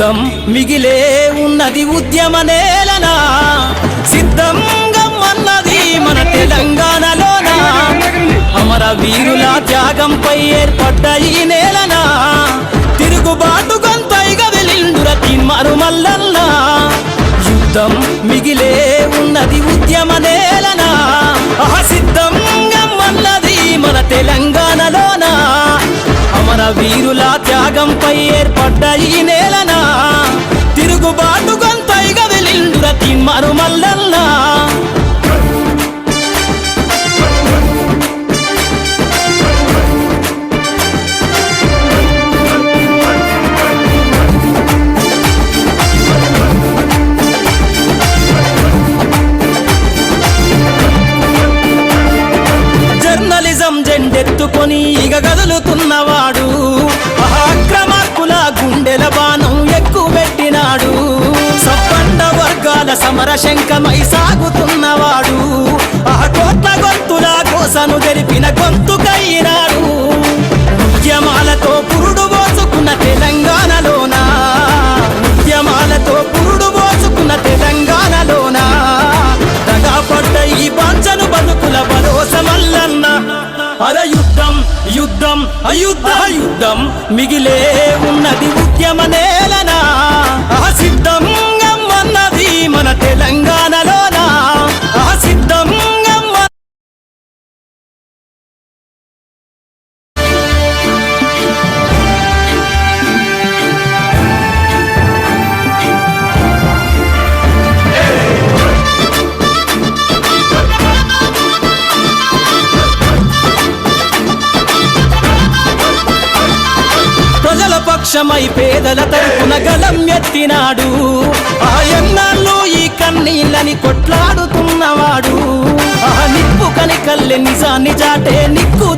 యుద్ధం మిగిలే ఉన్నది ఉద్యమ నేలనా. సిద్ధంగా అన్నది మన తెలంగాణలోనా? అమర వీరుల త్యాగంపై ఏర్పడ్డ ఈ నేలనా. తిరుగుబాటు గొంతైగా వెళ్ళిండుర తిమ్మరు మల్లన్నా యుద్ధం మిగిలే ఉన్నది ఉద్యమ నేలనా. అహ అన్నది మన తెలంగాణలోనా? అమర వీరుల త్యాగంపై ఏర్పడ్డ ఈ నేలనా. వర్గాల సమర శంఖమై సాగుతున్నవాడు. ఆ కోట్ల గొంతుల కోసను తెలిపిన గొంతుకైనాడు. ఉద్యమాలతో పురుడు పోసుకున్న తెలంగాణలోన. ఉద్యమాలతో పురుడు పోసుకున్న తెలంగాణలోన. తగాపడ్డ ఈ పంచను బతుకుల భరోసమల్లన్న అర యుద్ధం యుద్ధం అయుద్ధ యుద్ధం మిగిలే ఉన్నది ఉద్యమ నేలనా? పక్షమై పేదల తరపున గలం ఎత్తినాడు. ఆ ఎన్నాళ్ళు ఈ కన్నీళ్ళని కొట్లాడుతున్నవాడు. ఆ నిప్పు కని కల్లె నిజాన్ని చాటే నిక్కు